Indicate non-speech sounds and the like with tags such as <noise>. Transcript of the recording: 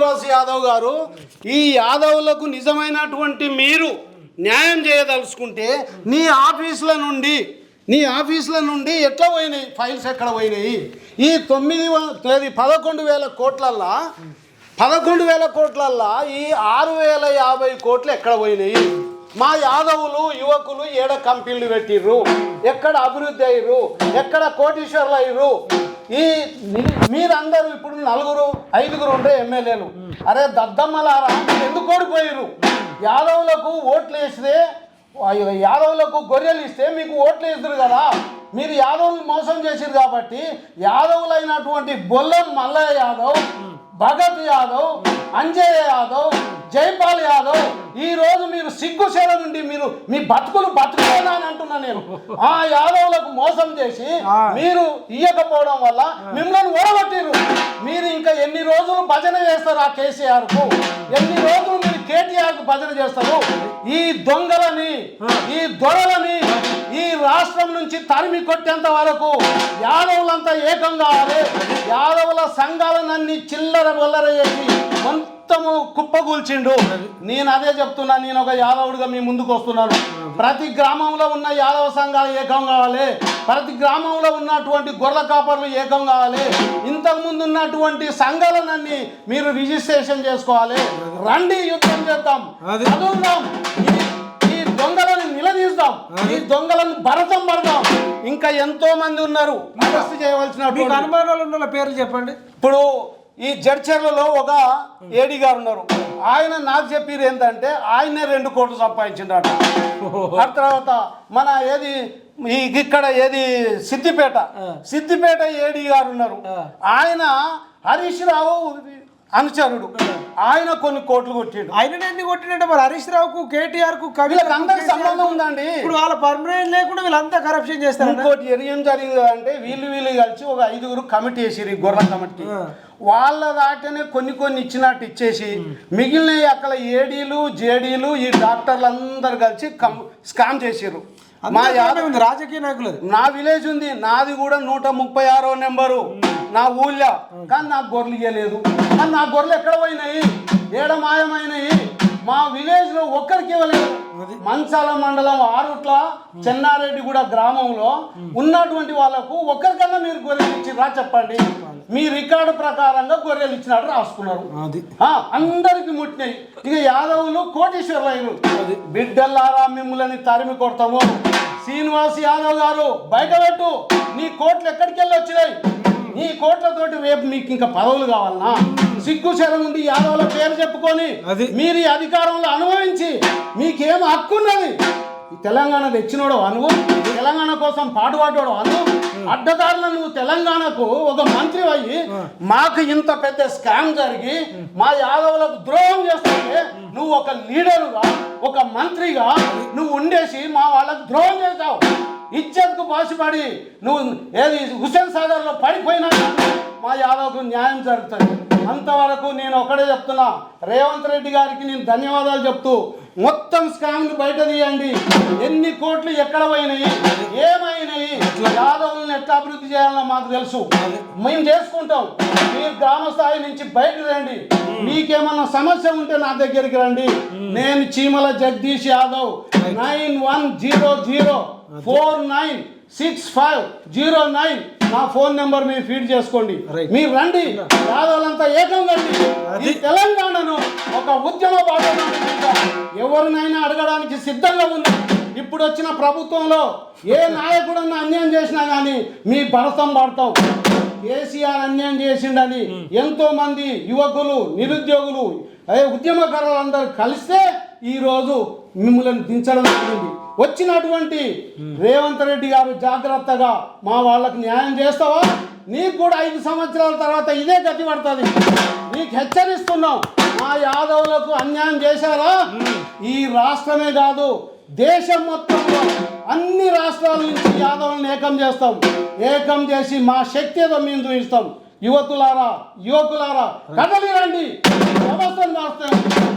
శ్రీనివాస్ యాదవ్ గారు ఈ యాదవులకు నిజమైనటువంటి మీరు న్యాయం చేయదలుచుకుంటే నీ ఆఫీసుల నుండి నీ ఆఫీసుల నుండి ఎట్లా పోయినాయి? ఫైల్స్ ఎక్కడ పోయినాయి? ఈ తొమ్మిది వ- తేదీ పదకొండు వేల కోట్లల్లా పదకొండు వేల కోట్లల్లా ఈ ఆరు వేల యాభై కోట్లు ఎక్కడ పోయినాయి? మా యాదవులు యువకులు ఏడ కంపెనీలు పెట్టిర్రు? ఎక్కడ అభివృద్ధి అయ్యారు ఎక్కడ కోటీశ్వర్లు అయ్యారు ఈ మీరందరూ ఇప్పుడు నలుగురు ఐదుగురు ఉండే ఎమ్మెల్యేలు. అరే దద్దమ్మలారా ఎందుకు ఓడిపోయారు యాదవులకు ఓట్లు వేస్తే యాదవులకు గొర్రెలు ఇస్తే మీకు ఓట్లు వేస్తారు కదా. మీరు యాదవులు మోసం చేసిరు కాబట్టి యాదవులైనటువంటి బొల్లం మల్లయ్య యాదవ్ భగత్ యాదవ్ అంజయ్య యాదవ్ జైపాల్ యాదవ్ ఈ రోజు మీరు సిగ్గు సేవ నుండి మీరు మీ బతుకులు బతుకులేనా అని అంటున్నా నేను. <laughs> ఆ యాదవులకు మోసం చేసి మీరు ఇయ్యకపోవడం వల్ల మిమ్మల్ని ఓడగొట్టిరు మీరు ఇంకా ఎన్ని రోజులు భజన చేస్తారు ఆ కేసీఆర్కు ఎన్ని రోజులు మీరు కేటీఆర్కు భజన చేస్తారు? ఈ దొంగలని ఈ దొరలని ఈ రాష్ట్రం నుంచి తరిమి కొట్టేంత వరకు యాదవులంతా ఏకం కావాలి యాదవుల సంఘాలనన్ని చిల్లర బొల్లర చేసి మొత్తము కుప్పగూల్చిండు. నేను అదే చెప్తున్నా నేను ఒక యాదవుడిగా మీ ముందుకు వస్తున్నాను. ప్రతి గ్రామంలో ఉన్న యాదవ సంఘాలు ఏకం కావాలి. ప్రతి గ్రామంలో ఉన్నటువంటి గొర్రెల కాపర్లు ఏకం కావాలి. ఇంతకు ముందు ఉన్నటువంటి సంఘాలనన్ని మీరు రిజిస్ట్రేషన్ చేసుకోవాలి. రండి యుద్ధం చేద్దాం. చదువుదాం నిలదీస్తాం ఈ దొంగలను భరతం పడదాం. ఇంకా ఎంతో మంది ఉన్నారు. అరెస్ట్ మీకు చేయవలసినటువంటి అనుమానాలు ఉన్న పేర్లు చెప్పండి. ఇప్పుడు ఈ జడ్చర్లలో ఒక ఏడి గారు ఉన్నారు. ఆయన నాకు చెప్పిరు ఏంటంటే ఆయనే రెండు కోట్లు సంపాదించిండట. ఆ తర్వాత మన ఏది ఇక్కడ ఏది సిద్దిపేట. సిద్దిపేట ఏడి గారు ఉన్నారు. ఆయన హరీష్ రావు అనుచరుడు. ఆయన కొన్ని కోట్లు కొట్టిండు. ఆయన ఎందుకు కొట్టినట్టు మరి హరీష్ రావుకు కేటీఆర్కు వీళ్ళకి అందరికి సంబంధం ఉందండి. ఇప్పుడు వాళ్ళ పర్మనెంట్ లేకుండా వీళ్ళంతా కరప్షన్ చేస్తారు ఇంకోటి ఏం జరిగింది అంటే వీళ్ళు వీళ్ళు కలిసి ఒక ఐదుగురు కమిటీ వేసిరు ఈ గొర్రెల కమిటీ వాళ్ళ దాటనే కొన్ని కొన్ని ఇచ్చినట్టు ఇచ్చేసి మిగిలిన అక్కడ ఏడీలు జేడీలు ఈ డాక్టర్లు అందరు కలిసి స్కామ్ చేసిర్రు. మా యాదవ్ ఉంది రాజకీయ నాయకులది. నా విలేజ్ ఉంది నాది కూడా నూట ముప్పై ఆరో నెంబరు. నా ఊళ్ళో. కానీ నాకు గొర్రెలు ఇవ్వలేదు కానీ నా గొర్రెలు ఎక్కడ పోయినాయి? ఏడ మాయమైనాయి? మా విలేజ్లో ఒక్కరికి ఇవ్వలేదు. మంచాల మండలం ఆరుట్ల చెన్నారెడ్డిగూడ గ్రామంలో ఉన్నటువంటి వాళ్ళకు ఒక్కరికన్నా మీరు గొర్రెలు ఇచ్చిరా చెప్పండి? మీ రికార్డు ప్రకారంగా గొర్రెలు ఇచ్చినట్టు రాసుకున్నారు. అందరికి ముట్టినాయి. ఇక యాదవులు కోటీశ్వరులైన బిడ్డల్లారా మిమ్మల్ని తరిమి కొడతాము. శ్రీనివాస్ యాదవ్ గారు బయట పెట్టు. నీ కోట్లు ఎక్కడికి వెళ్ళి వచ్చినాయి? నీ కోట్లతోటి రేపు మీకు ఇంకా పదవులు కావాలనా? సిగ్గు ఉండి యాదవుల పేరు చెప్పుకొని. మీరు ఈ అధికారంలో అనుభవించి మీకేం హక్కు ఉన్నది ఈ తెలంగాణ తెచ్చినోడు అనువు తెలంగాణ కోసం పాటుపాడోడు అను. అడ్డదారులు నువ్వు తెలంగాణకు ఒక మంత్రి అయ్యి మాకు ఇంత పెద్ద స్కామ్ జరిగి మా యాదవులకు ద్రోహం చేస్తుంటే నువ్వు ఒక లీడరుగా ఒక మంత్రిగా నువ్వు ఉండేసి మా వాళ్ళకు ద్రోహం చేశావు. ఇజ్జత్కు బాసిపడి నువ్వు ఏది హుసేన్ సాగర్లో పడిపోయినా మా యాదవ్కు న్యాయం జరుగుతుంది. అంతవరకు నేను ఒకటే చెప్తున్నా. రేవంత్ రెడ్డి గారికి నేను ధన్యవాదాలు చెప్తూ మొత్తం స్కామ్లు బయట తీయండి. ఎన్ని కోట్లు ఎక్కడ పోయినాయి ఏమైనాయి యాదవులను ఎట్లా అభివృద్ధి చేయాలో మాకు తెలుసు. మేము చేసుకుంటాం. మీరు గ్రామ స్థాయి నుంచి బయటకు రండి. మీకేమన్నా సమస్య ఉంటే నా దగ్గరికి రండి. నేను Cheemala Jagadish Yadav nine one zero zero four nine six five zero nine నా ఫోన్ నెంబర్ మీరు ఫీడ్ చేసుకోండి. మీరు రండి. యాదవులంతా ఏకం కండి. ఈ తెలంగాణను ఒక ఉద్యమ నడిపిద్దాం. ఎవరినైనా అడగడానికి సిద్ధంగా ఉంది ఇప్పుడు వచ్చిన ప్రభుత్వంలో ఏ నాయకుడన్నా అన్యాయం చేసినా కానీ మీ భరతం పడతాం కేసీఆర్ అన్యాయం చేసిండని ఎంతో మంది యువకులు నిరుద్యోగులు ఉద్యమకారులందరూ కలిస్తే ఈ రోజు మిమ్మల్ని దించడం జరిగింది. వచ్చినటువంటి రేవంత్ రెడ్డి గారు జాగ్రత్తగా మా వాళ్ళకి న్యాయం చేస్తావా? నీకు కూడా ఐదు సంవత్సరాల తర్వాత ఇదే గతి పడుతుంది. నీకు హెచ్చరిస్తున్నాం. మా యాదవులకు అన్యాయం చేశారా? ఈ రాష్ట్రమే కాదు దేశం మొత్తంలో అన్ని రాష్ట్రాల నుంచి యాదవులను ఏకం చేస్తాం. ఏకం చేసి మా శక్తి ఏదో మేము చూపిస్తాం. యువతులారా యువకులారా కదలి రండి వ్యవస్థను మారుస్తాం